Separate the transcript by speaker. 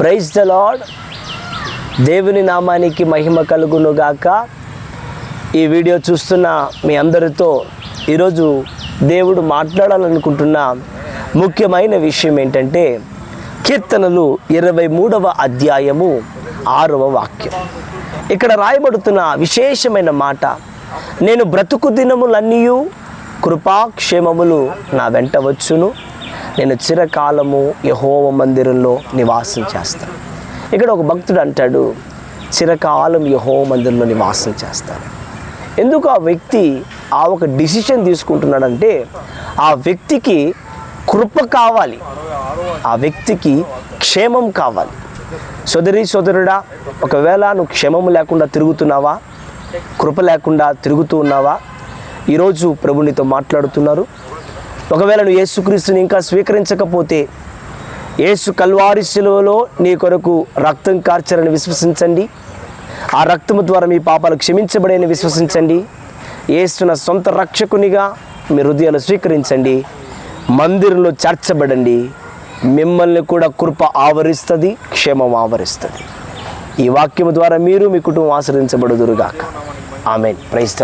Speaker 1: Praise the lord దేవుని నామానికి మహిమ కలుగునుగాక. ఈ వీడియో చూస్తున్న మీ అందరితో ఈరోజు దేవుడు మాట్లాడాలనుకుంటున్న ముఖ్యమైన విషయం ఏంటంటే కీర్తనలు ఇరవై మూడవ అధ్యాయము ఆరవ వాక్యం. ఇక్కడ రాయబడుతున్న విశేషమైన మాట నేను బ్రతుకు దినములన్నీ కృపాక్షేమములు నా వెంట వచ్చును. నేను చిరకాలము యహోవ మందిరంలో నివాసం చేస్తాను. ఇక్కడ ఒక భక్తుడు అంటాడు చిరకాలం యహోవ మందిరంలో నివాసం చేస్తాను. ఎందుకు ఆ వ్యక్తి ఆ ఒక డిసిషన్ తీసుకుంటున్నాడంటే ఆ వ్యక్తికి కృప కావాలి ఆ వ్యక్తికి క్షేమం కావాలి. సోదరి సోదరుడా ఒకవేళ నువ్వు క్షేమం లేకుండా తిరుగుతున్నావా కృప లేకుండా తిరుగుతూ ఉన్నావా? ఈరోజు ప్రభు నీతో మాట్లాడుతున్నారు. ఒకవేళ నువ్వు యేసుక్రీస్తుని ఇంకా స్వీకరించకపోతే యేసు కల్వారి శిలువలో నీ కొరకు రక్తం కార్చరని విశ్వసించండి. ఆ రక్తము ద్వారా మీ పాపాలు క్షమించబడని విశ్వసించండి. యేసున సొంత రక్షకునిగా మీ హృదయాలు స్వీకరించండి. మందిరంలో చేర్చబడండి. మిమ్మల్ని కూడా కృప ఆవరిస్తుంది క్షేమం ఆవరిస్తుంది. ఈ వాక్యము ద్వారా మీరు మీ కుటుంబం ఆశ్రయించబడుదురుగాక. ఆమె ప్రైస్త